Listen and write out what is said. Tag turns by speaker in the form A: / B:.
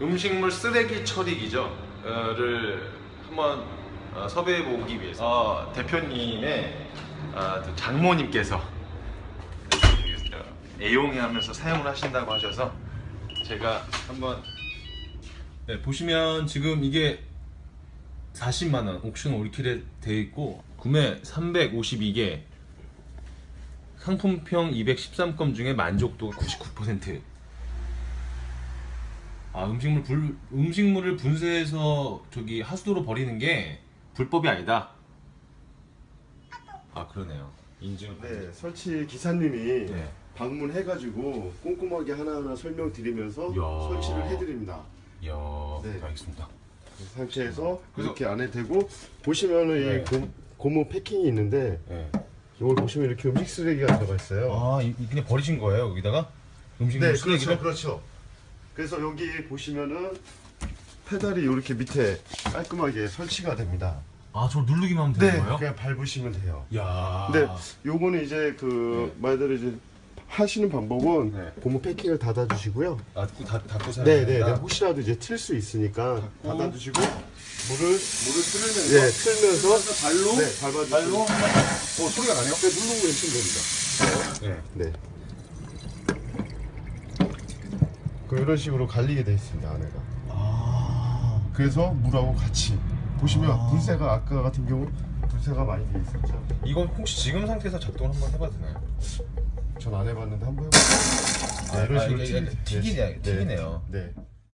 A: 음식물 쓰레기 처리기죠.를 한번 어, 섭외해 보기 위해서 어, 대표님의 어, 또 장모님께서 애용하면서 사용을 하신다고 하셔서 제가 한번 네, 보시면 지금 이게 40만 원 옥션 올킬에 돼 있고 구매 352개 상품평 213건 중에 만족도 99%. 아 음식물 불 음식물을 분쇄해서 저기 하수도로 버리는 게 불법이 아니다. 아 그러네요. 인증.
B: 네, 설치 기사님이
A: 네.
B: 방문해가지고 꼼꼼하게 하나하나 설명드리면서
A: 야.
B: 설치를 해드립니다.
A: 이야,
B: 네.
A: 알겠습니다.
B: 이 상태에서
A: 그래서-
B: 이렇게 안에 대고 보시면은
A: 네.
B: 이 고, 고무 패킹이 있는데
A: 네.
B: 이걸 보시면 이렇게 음식 쓰레기가 들어가 있어요.
A: 아, 이, 이 그냥 버리신 거예요 여기다가 음식물
B: 네,
A: 쓰레기를?
B: 그렇죠, 그렇죠. 그래서 여기 보시면은 페달이 이렇게 밑에 깔끔하게 설치가 됩니다.
A: 아, 저 누르기만 하면
B: 네,
A: 되는 거예요?
B: 그냥 밟으시면 돼요.
A: 야.
B: 근데 요거는 이제 그 말대로 이제 하시는 방법은
A: 네.
B: 고무 패킹을 닫아주시고요.
A: 닫고 다 닫고 사야
B: 네, 네, 네. 혹시라도 이제 틀수 있으니까. 닫아주시고 물을
A: 물을 틀면서
B: 네, 틀면서
A: 발로
B: 네, 밟아주시고
A: 발로 어 소리가 나네요.
B: 네, 누르고 계시면 됩니다.
A: 네.
B: 네. 그 이런 식으로 갈리게 돼 있습니다 안에가.
A: 아.
B: 그래서 물하고 같이 보시면
A: 아.
B: 불새가 아까 같은 경우 불새가 많이 돼 있었죠.
A: 이건 혹시 지금 상태에서 작동을 한번 해봐도 되나요?
B: 전 안 해봤는데 한번 해볼게요.
A: 아,
B: 네, 이런
A: 아,
B: 식으로 튀기-
A: 튀기네-
B: 네.
A: 튀기네요.
B: 네.